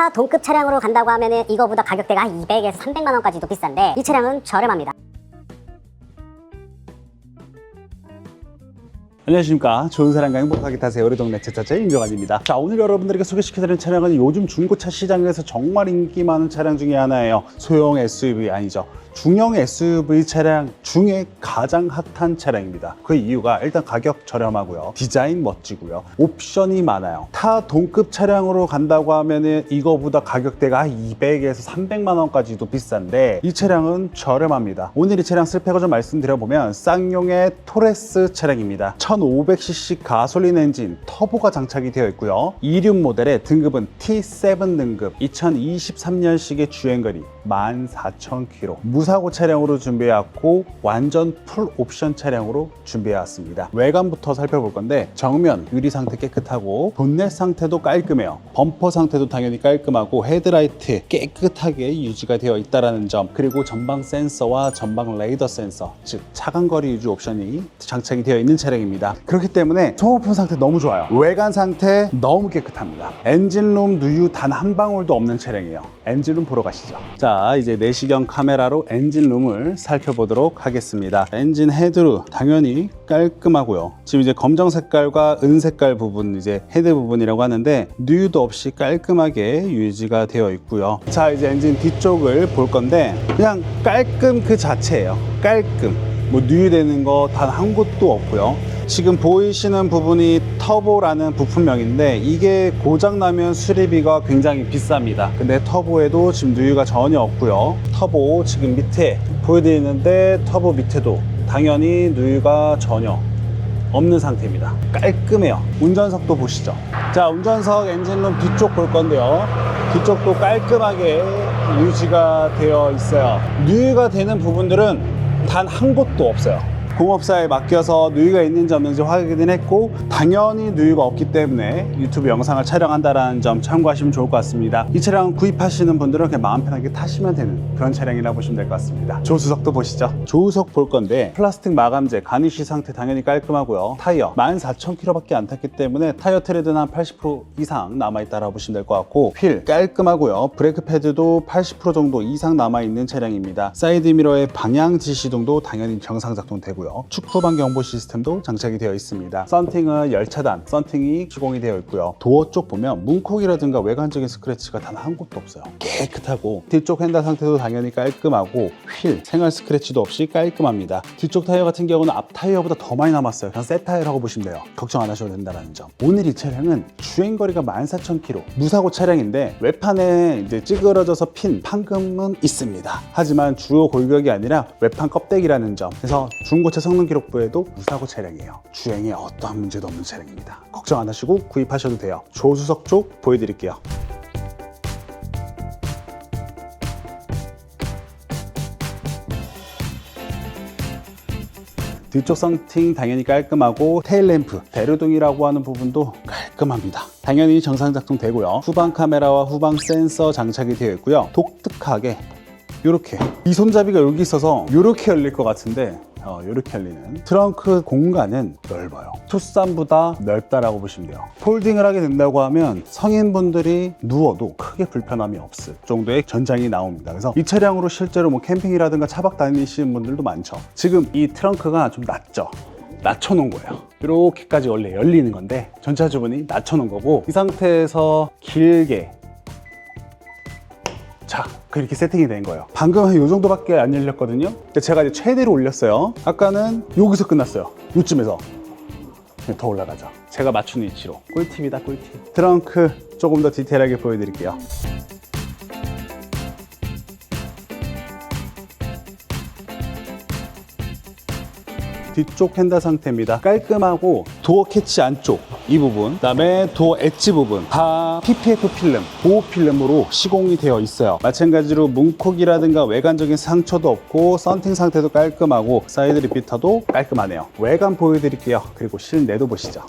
타 동급 차량으로 간다고 하면은 이거보다 가격대가 200에서 300만 원까지도 비싼데 이 차량은 저렴합니다. 안녕하십니까. 좋은 사람과 행복하게 타세요. 우리 동네 차차차 임종환입니다. 자 오늘 여러분들에게 소개시켜드리는 차량은 요즘 중고차 시장에서 정말 인기 많은 차량 중에 하나예요. 소형 SUV 아니죠 중형 SUV 차량 중에 가장 핫한 차량입니다. 그 이유가 일단 가격 저렴하고요. 디자인 멋지고요. 옵션이 많아요. 타 동급 차량으로 간다고 하면은 이거보다 가격대가 200에서 300만 원까지도 비싼데 이 차량은 저렴합니다. 오늘 이 차량 스펙을 좀 말씀드려보면 쌍용의 토레스 차량입니다. 1500cc 가솔린 엔진 터보가 장착이 되어 있고요. 26 모델의 등급은 T7 등급. 2023년식의 주행거리 14,000km 무사고 차량으로 준비해왔고 완전 풀 옵션 차량으로 준비해왔습니다. 외관부터 살펴볼 건데 정면 유리 상태 깨끗하고 본넷 상태도 깔끔해요. 범퍼 상태도 당연히 깔끔하고 헤드라이트 깨끗하게 유지가 되어 있다는 점 그리고 전방 센서와 전방 레이더 센서 즉 차간거리 유지 옵션이 장착이 되어 있는 차량입니다. 그렇기 때문에 소모품 상태 너무 좋아요. 외관 상태 너무 깨끗합니다. 엔진룸 누유 단 한 방울도 없는 차량이에요. 엔진룸 보러 가시죠. 자 이제 내시경 카메라로 엔진룸을 살펴보도록 하겠습니다. 엔진 헤드루 당연히 깔끔하고요. 지금 이제 검정 색깔과 은 색깔 부분 이제 헤드 부분이라고 하는데 누유도 없이 깔끔하게 유지가 되어 있고요. 자 이제 엔진 뒤쪽을 볼 건데 그냥 깔끔 그 자체예요. 깔끔. 뭐 누유되는 거 단 한 곳도 없고요. 지금 보이시는 부분이 터보라는 부품명인데 이게 고장나면 수리비가 굉장히 비쌉니다. 근데 터보에도 지금 누유가 전혀 없고요 터보 지금 밑에 보여드리는데 터보 밑에도 당연히 누유가 전혀 없는 상태입니다. 깔끔해요. 운전석도 보시죠. 자 운전석 엔진룸 뒤쪽 볼 건데요. 뒤쪽도 깔끔하게 유지가 되어 있어요. 누유가 되는 부분들은 단 한 곳도 없어요 공업사에 맡겨서 누유가 있는지 없는지 확인을 했고 당연히 누유가 없기 때문에 유튜브 영상을 촬영한다는 점 참고하시면 좋을 것 같습니다. 이 차량 구입하시는 분들은 그냥 마음 편하게 타시면 되는 그런 차량이라 보시면 될 것 같습니다. 조수석도 보시죠. 조수석 볼 건데 플라스틱 마감재 가니쉬 상태 당연히 깔끔하고요. 타이어 14,000km밖에 안 탔기 때문에 타이어 트레드는 한 80% 이상 남아있다고 보시면 될 것 같고 휠 깔끔하고요. 브레이크 패드도 80% 정도 이상 남아있는 차량입니다. 사이드 미러의 방향 지시등도 당연히 정상 작동되고요 축후방 경보 시스템도 장착이 되어 있습니다. 썬팅은 열차단 썬팅이 시공이 되어 있고요. 도어 쪽 보면 문콕이라든가 외관적인 스크래치가 단 한 곳도 없어요. 깨끗하고 뒤쪽 핸들 상태도 당연히 깔끔하고 휠 생활 스크래치도 없이 깔끔합니다. 뒤쪽 타이어 같은 경우는 앞 타이어보다 더 많이 남았어요. 그냥 새 타이어라고 보시면 돼요. 걱정 안 하셔도 된다는 점. 오늘 이 차량은 주행거리가 14,000km 무사고 차량인데 외판에 이제 찌그러져서 핀 판금은 있습니다. 하지만 주요 골격이 아니라 외판 껍데기라는 점. 그래서 중고차 성능 기록부에도 무사고 차량이에요. 주행에 어떠한 문제도 없는 차량입니다. 걱정 안 하시고 구입하셔도 돼요. 조수석 쪽 보여드릴게요. 뒤쪽 썬팅 당연히 깔끔하고 테일램프 베르둥이라고 하는 부분도 깔끔합니다. 당연히 정상 작동되고요. 후방 카메라와 후방 센서 장착이 되어 있고요. 독특하게 이렇게 이 손잡이가 여기 있어서 이렇게 열릴 것 같은데 어, 이렇게 열리는 트렁크 공간은 넓어요. 투싼보다 넓다라고 보시면 돼요. 폴딩을 하게 된다고 하면 성인분들이 누워도 크게 불편함이 없을 정도의 전장이 나옵니다. 그래서 이 차량으로 실제로 뭐 캠핑이라든가 차박 다니시는 분들도 많죠. 지금 이 트렁크가 좀 낮죠. 낮춰놓은 거예요. 이렇게까지 원래 열리는 건데 전차주분이 낮춰놓은 거고 이 상태에서 길게 자, 그렇게 세팅이 된 거예요. 방금 한이 정도밖에 안 열렸거든요. 근데 제가 이제 최대로 올렸어요. 아까는 여기서 끝났어요. 요쯤에서. 더 올라가죠. 제가 맞춘 위치로. 꿀팁이다, 꿀팁. 트렁크 조금 더 디테일하게 보여드릴게요. 뒤쪽 핸들 상태입니다. 깔끔하고 도어 캐치 안쪽 이 부분, 그다음에 도어 엣지 부분 다 PPF 필름, 보호 필름으로 시공이 되어 있어요. 마찬가지로 문콕이라든가 외관적인 상처도 없고 썬팅 상태도 깔끔하고 사이드 리피터도 깔끔하네요. 외관 보여드릴게요. 그리고 실내도 보시죠.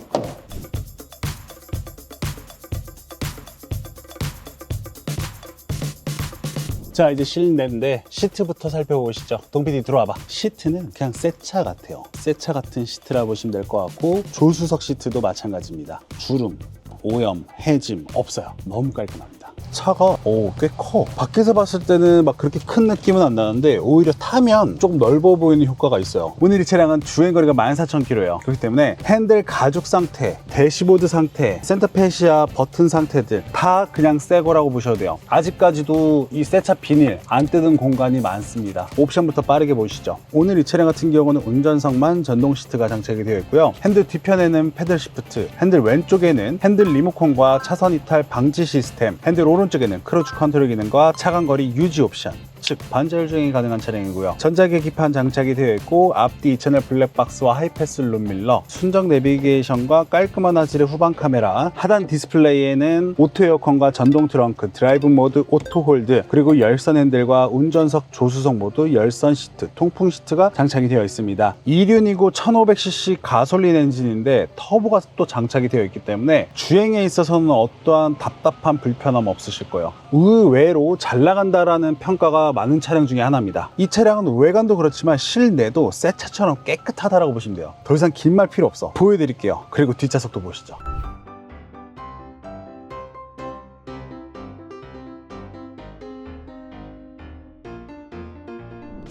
자 이제 실내인데 시트부터 살펴보시죠. 동PD 들어와봐. 시트는 그냥 새 차 같아요. 새 차 같은 시트라 보시면 될 것 같고 조수석 시트도 마찬가지입니다. 주름 오염 해짐 없어요. 너무 깔끔합니다 차가 오, 꽤 커. 밖에서 봤을 때는 막 그렇게 큰 느낌은 안 나는데 오히려 타면 조금 넓어 보이는 효과가 있어요. 오늘 이 차량은 주행거리가 14,000km예요. 그렇기 때문에 핸들 가죽 상태, 대시보드 상태, 센터페시아 버튼 상태들 다 그냥 새 거라고 보셔도 돼요. 아직까지도 이 새 차 비닐 안 뜯은 공간이 많습니다. 옵션부터 빠르게 보시죠. 오늘 이 차량 같은 경우는 운전석만 전동 시트가 장착이 되어 있고요. 핸들 뒤편에는 패들 시프트, 핸들 왼쪽에는 핸들 리모컨과 차선 이탈 방지 시스템, 핸들 오른쪽에는 크루즈 컨트롤 기능과 차간 거리 유지 옵션. 즉 반자율 주행이 가능한 차량이고요. 전자계 기판 장착이 되어 있고 앞뒤 2채널 블랙박스와 하이패스 룸밀러, 순정 내비게이션과 깔끔한 화질의 후방 카메라, 하단 디스플레이에는 오토 에어컨과 전동 트렁크, 드라이브 모드 오토 홀드, 그리고 열선 핸들과 운전석 조수석 모두 열선 시트, 통풍 시트가 장착이 되어 있습니다. 2륜이고 1500cc 가솔린 엔진인데 터보가 또 장착이 되어 있기 때문에 주행에 있어서는 어떠한 답답한 불편함 없으실 거예요. 의외로 잘 나간다라는 평가가 많은 차량 중에 하나입니다. 이 차량은 외관도 그렇지만 실내도 새 차처럼 깨끗하다라고 보시면 돼요. 더 이상 긴 말 필요 없어. 보여드릴게요. 그리고 뒷좌석도 보시죠.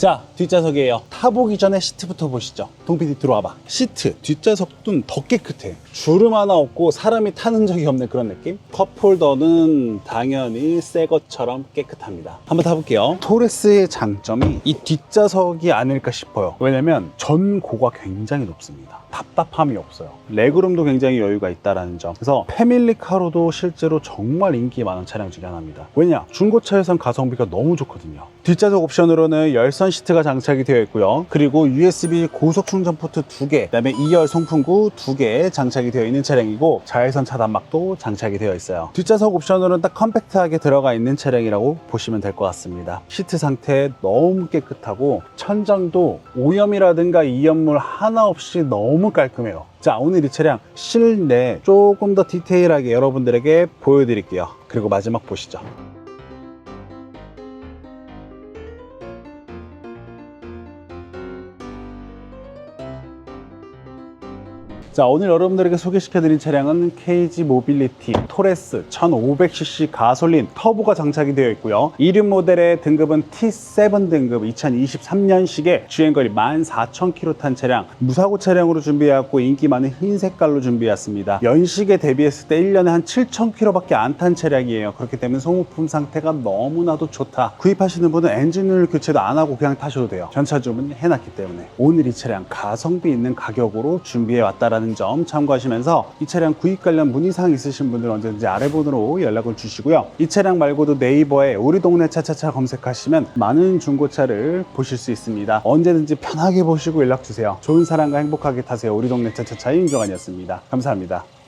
자, 뒷좌석이에요. 타보기 전에 시트부터 보시죠. 동PD 들어와봐. 시트, 뒷좌석도 더 깨끗해. 주름 하나 없고 사람이 타는 적이 없는 그런 느낌? 컵홀더는 당연히 새 것처럼 깨끗합니다. 한번 타볼게요. 토레스의 장점이 이 뒷좌석이 아닐까 싶어요. 왜냐면 전고가 굉장히 높습니다. 답답함이 없어요. 레그룸도 굉장히 여유가 있다라는 점. 그래서 패밀리카로도 실제로 정말 인기 많은 차량 중에 하나입니다. 왜냐? 중고차에선 가성비가 너무 좋거든요. 뒷좌석 옵션으로는 열선 시트가 장착이 되어 있고요. 그리고 USB 고속 충전 포트 2개, 그다음에 2열 송풍구 2개 장착이 되어 있는 차량이고 자외선 차단막도 장착이 되어 있어요. 뒷좌석 옵션으로는 딱 컴팩트하게 들어가 있는 차량이라고 보시면 될 것 같습니다. 시트 상태 너무 깨끗하고 천장도 오염이라든가 이염물 하나 없이 너무 깔끔해요. 자, 오늘 이 차량 실내 조금 더 디테일하게 여러분들에게 보여드릴게요. 그리고 마지막 보시죠. 자, 오늘 여러분들에게 소개시켜드린 차량은 KG 모빌리티 토레스 1500cc 가솔린 터보가 장착이 되어 있고요. 이륜 모델의 등급은 T7 등급 2023년식의 주행거리 14,000km 탄 차량 무사고 차량으로 준비해왔고 인기 많은 흰 색깔로 준비해왔습니다. 연식에 대비했을 때 1년에 한 7,000km밖에 안 탄 차량이에요. 그렇기 때문에 소모품 상태가 너무나도 좋다. 구입하시는 분은 엔진오일 교체도 안 하고 그냥 타셔도 돼요. 전차 주문 해놨기 때문에 오늘 이 차량 가성비 있는 가격으로 준비해왔다라 는 점 참고하시면서 이 차량 구입 관련 문의사항 있으신 분들 언제든지 아래 번호로 연락을 주시고요. 이 차량 말고도 네이버에 우리 동네 차차차 검색하시면 많은 중고차를 보실 수 있습니다. 언제든지 편하게 보시고 연락 주세요. 좋은 사랑과 행복하게 타세요. 우리 동네 차차차 임종환이었습니다. 감사합니다.